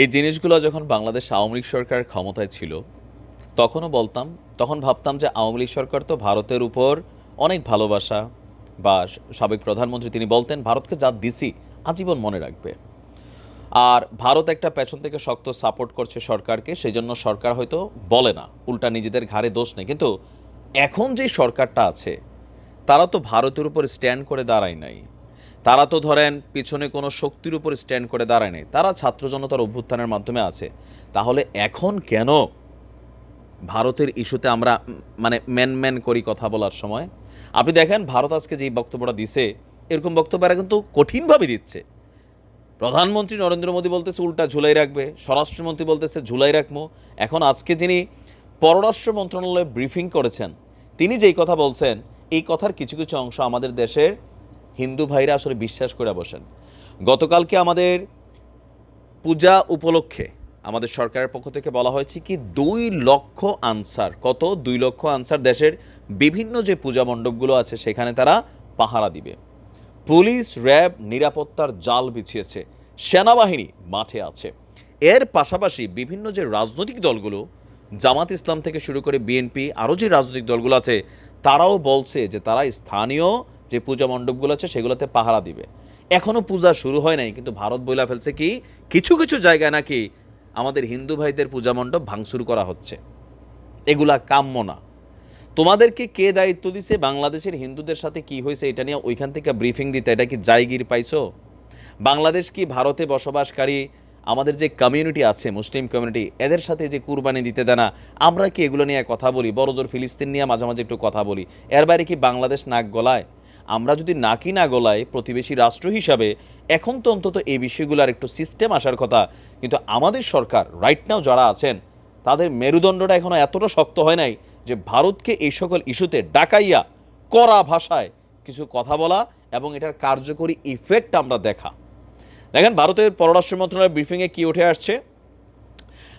এই জিনিসগুলো যখন বাংলাদেশ আওয়ামী লীগ সরকার ক্ষমতায় ছিল, তখনও বলতাম, তখন ভাবতাম যে আওয়ামী লীগ সরকার তো ভারতের উপর অনেক ভালোবাসা বা সাবেক প্রধানমন্ত্রী তিনি বলতেন, ভারতকে যা দিছি, আজীবন মনে রাখবে। আর ভারত একটা পেছন থেকে শক্ত সাপোর্ট করছে সরকারকে সেই জন্য সরকার হয়তো বলে না, উল্টা নিজেদের ঘাড়ে দোষ নেই। কিন্তু এখন যে সরকারটা আছে, তারা তো ভারতের উপর স্ট্যান্ড করে দাঁড়ায় নাই। তারা তো ধরেন পিছনে কোনো শক্তির উপর স্ট্যান্ড করে দাঁড়ায় নাই তারা ছাত্র জনতার অভ্যুত্থানের মাধ্যমে আছে। তাহলে এখন কেন ভারতের ইস্যুতে আমরা মানে ম্যান ম্যান করি কথা বলার সময়? আপনি দেখেন, ভারত আজকে যেই বক্তব্যটা দিছে, এরকম বক্তব্য এরা কিন্তু কঠিনভাবে দিচ্ছে। প্রধানমন্ত্রী নরেন্দ্র মোদী বলতেছে উল্টা ঝুলাই রাখবে, স্বরাষ্ট্রমন্ত্রী বলতেছে ঝুলাই রাখব। এখন আজকে যিনি পররাষ্ট্র মন্ত্রণালয়ে ব্রিফিং করেছেন, তিনি যেই কথা বলছেন, এই কথার কিছু কিছু অংশ আমাদের দেশের হিন্দু ভাইরা আসলে বিশ্বাস করে বসেন। গতকালকে আমাদের পূজা উপলক্ষে আমাদের সরকারের পক্ষ থেকে বলা হয়েছে কি, দুই লক্ষ আনসার, কত? দুই লক্ষ আনসার দেশের বিভিন্ন যে পূজা মণ্ডপগুলো আছে, সেখানে তারা পাহারা দিবে। পুলিশ, র্যাব, নিরাপত্তার জাল বিছিয়েছে। সেনাবাহিনী মাঠে আছে। এর পাশাপাশি বিভিন্ন যে রাজনৈতিক দলগুলো, জামাত ইসলাম থেকে শুরু করে বিএনপি, আরও যে রাজনৈতিক দলগুলো আছে, তারাও বলছে যে তারা স্থানীয় যে পূজা মণ্ডপগুলো আছে সেগুলোতে পাহারা দিবে। এখনও পূজা শুরু হয় নাই, কিন্তু ভারত বইলা ফেলছে কি, কিছু কিছু জায়গায় নাকি আমাদের হিন্দু ভাইদের পূজা মণ্ডপ ভাঙচুর করা হচ্ছে। এগুলা কাম্য না। তোমাদেরকে কে দায়িত্ব দিছে, বাংলাদেশের হিন্দুদের সাথে কি হয়েছে এটা নিয়ে ওইখান থেকে ব্রিফিং দিতে, এটা কি জায়গির পাইছো? বাংলাদেশ কি ভারতে বসবাসকারী, আমাদের যে কমিউনিটি আছে, মুসলিম কমিউনিটি এদের সাথে যে কুরবানি দিতে দেনা, আমরা কি এগুলো নিয়ে কথা বলি? বড়জোর ফিলিস্তিন নিয়ে মাঝে মাঝে একটু কথা বলি। এর বাইরে কি বাংলাদেশ নাক গলায়? আমরা যদি নাকি না গলায় প্রতিবেশী রাষ্ট্র হিসাবে, এখন তো অন্তত এই বিষয়গুলোর একটু সিস্টেম আসার কথা। কিন্তু আমাদের সরকার রাইট নাও যারা আছেন, তাদের মেরুদণ্ডটা এখনও এতটা শক্ত হয় নাই যে ভারতকে এই সকল ইস্যুতে ডাকাইয়া কড়া ভাষায় কিছু কথা বলা এবং এটার কার্যকরী ইফেক্ট আমরা দেখা। দেখেন, ভারতের পররাষ্ট্র মন্ত্রণালয়ের ব্রিফিংয়ে কি উঠে আসছে?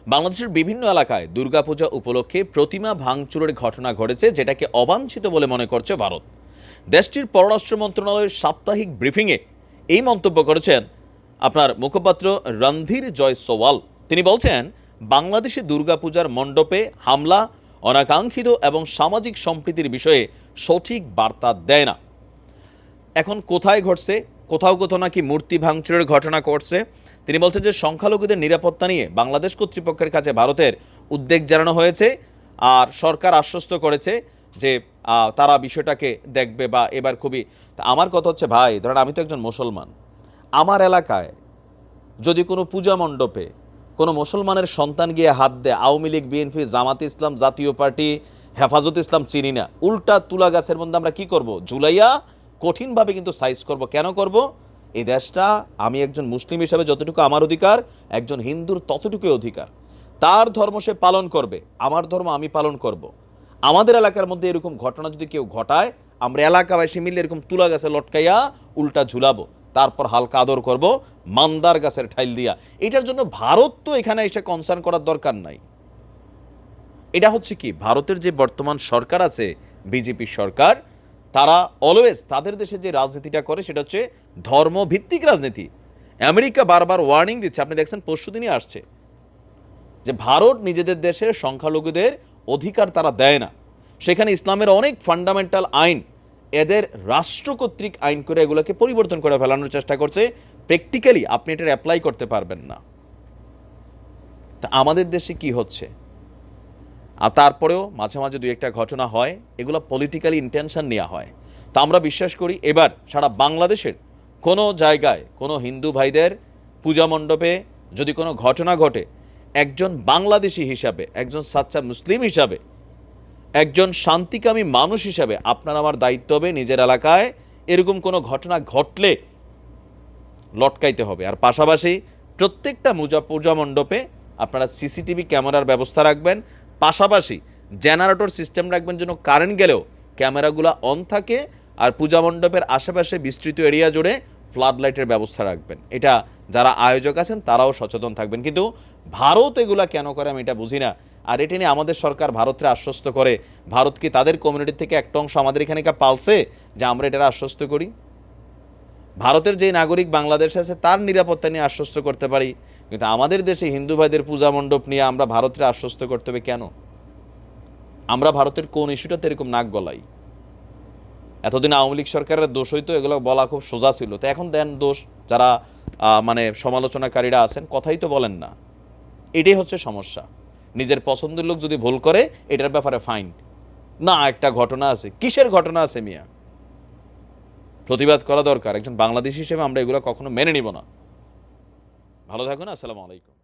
বাংলাদেশের বিভিন্ন এলাকায় দুর্গাপূজা উপলক্ষে প্রতিমা ভাঙচুরের ঘটনা ঘটেছে, যেটাকে অবাঞ্ছিত বলে মনে করছে ভারত। দেশটির পররাষ্ট্র মন্ত্রণালয়ের সাপ্তাহিক ব্রিফিংয়ে এই মন্তব্য করেছেন আপনার মুখপাত্র রণধীর জয় সোওয়াল। তিনি বলছেন, বাংলাদেশে দুর্গাপূজার মণ্ডপে হামলা, অনাকাঙ্ক্ষিত এবং সামাজিক সম্প্রীতির বিষয়ে সঠিক বার্তা দেয় না। এখন কোথায় ঘটছে? কোথাও কোথাও নাকি মূর্তি ভাঙচুরের ঘটনা ঘটছে। তিনি বলছেন যে, সংখ্যালঘুদের নিরাপত্তা নিয়ে বাংলাদেশ কর্তৃপক্ষের কাছে ভারতের উদ্বেগ জানানো হয়েছে আর সরকার আশ্বস্ত করেছে যে তারা বিষয়টাকে দেখবে বা এবার খুবই আমার কথা হচ্ছে, ভাই, ধরেন আমি তো একজন মুসলমান। আমার এলাকায় যদি কোনো পূজা মণ্ডপে কোনো মুসলমানের সন্তান গিয়ে হাত দেয়, Awami League, BNP, Jamaat Islam, Jatiya Party, Hefazat ইসলাম চিনি না, উল্টা তুলা গাছের মধ্যে আমরা কি করব? জুলাইয়া কঠিনভাবে কিন্তু সাইজ করব। কেন করব? এই দেশটা আমি একজন মুসলিম হিসাবে যতটুকু আমার অধিকার, একজন হিন্দুর ততটুকুই অধিকার। তার ধর্ম সে পালন করবে, আমার ধর্ম আমি পালন করব। আমাদের এলাকার মধ্যে এরকম ঘটনা যদি কেউ ঘটায়, আমরা এলাকাবাসী মিলে এরকম তুলা গাছে লটকাইয়া উল্টা ঝুলাবো, তারপর হালকা আদর করব, মান্দার গাছের ঠাইল দিয়া। এটার জন্য ভারত তো এখানে এসে কনসার্ন করার দরকার নাই। এটা হচ্ছে কি, ভারতের যে বর্তমান সরকার আছে বিজেপি সরকার, তারা অলওয়েজ তাদের দেশে যে রাজনীতিটা করে, সেটা হচ্ছে ধর্মভিত্তিক রাজনীতি। আমেরিকা বারবার ওয়ার্নিং দিচ্ছে, আপনি দেখছেন পরশু দিনই আসছে, যে ভারত নিজেদের দেশের সংখ্যালঘুদের অধিকার তারা দেয় না। সেখানে ইসলামের অনেক ফান্ডামেন্টাল আইন এদের রাষ্ট্র কর্তৃক আইন করে এগুলোকে পরিবর্তন করে ফেলানোর চেষ্টা করছে। প্র্যাকটিক্যালি আপনি এটার অ্যাপ্লাই করতে পারবেন না। তা আমাদের দেশে কি হচ্ছে? আর তারপরেও মাঝে মাঝে দুই একটা ঘটনা হয়, এগুলো পলিটিক্যালি ইন্টেনশন নেওয়া হয়। তা আমরা বিশ্বাস করি, এবার সারা বাংলাদেশের কোনো জায়গায় কোনো হিন্দু ভাইদের পূজা মণ্ডপে যদি কোনো ঘটনা ঘটে একজন বাংলাদেশি হিসাবে, একজন সাচ্চা মুসলিম হিসাবে, একজন শান্তিকামী মানুষ হিসাবে আপনার আমার দায়িত্ব হবে নিজের এলাকায়, এরকম কোনো ঘটনা ঘটলে লটকাইতে হবে। আর পাশাপাশি প্রত্যেকটা পূজা পূজা মণ্ডপে আপনারা সিসিটিভি ক্যামেরার ব্যবস্থা রাখবেন। পাশাপাশি জেনারেটর সিস্টেম রাখবেন যেন কারেন্ট গেলেও ক্যামেরাগুলো অন থাকে আর পূজা মণ্ডপের আশেপাশে বিস্তৃত এরিয়া জুড়ে ফ্লাড লাইটের ব্যবস্থা রাখবেন। এটা যারা আয়োজক আছেন, তারাও সচেতন থাকবেন। কিন্তু ভারত এগুলা কেন করে আমি এটা বুঝি না। আর এটা নিয়ে আমাদের সরকার ভারতকে আশ্বস্ত করে। ভারত কি তাদের কমিউনিটি থেকে একটা অংশ আমাদের এখানে পালছে, যে আমরা এটা আশ্বস্ত করি? ভারতের যে নাগরিক বাংলাদেশে আছে, তার নিরাপত্তা নিয়ে আশ্বস্ত করতে পারি। কিন্তু আমাদের দেশে হিন্দু ভাইদের পূজা মণ্ডপ নিয়ে আমরা ভারতের আশ্বস্ত করতে হবে কেন? আমরা ভারতের কোন ইস্যুটাতে এরকম নাক গলাই এতদিন আওয়ামী লীগ সরকারের দোষ হইতো, এগুলো বলা খুব সোজা ছিল। তো এখন দেন দোষ, যারা মানে সমালোচনাকারীরা আছেন, কথাই তো বলেন না। এটাই হচ্ছে সমস্যা। নিজের পছন্দের লোক যদি ভুল করে, এটার ব্যাপারে ফাইন। না, একটা ঘটনা আছে। কিসের ঘটনা আছে মিয়া? প্রতিবাদ করা দরকার। একজন বাংলাদেশি হিসেবে আমরা এগুলো কখনো মেনে নিব না। ভালো থাকুন, আসসালামু আলাইকুম।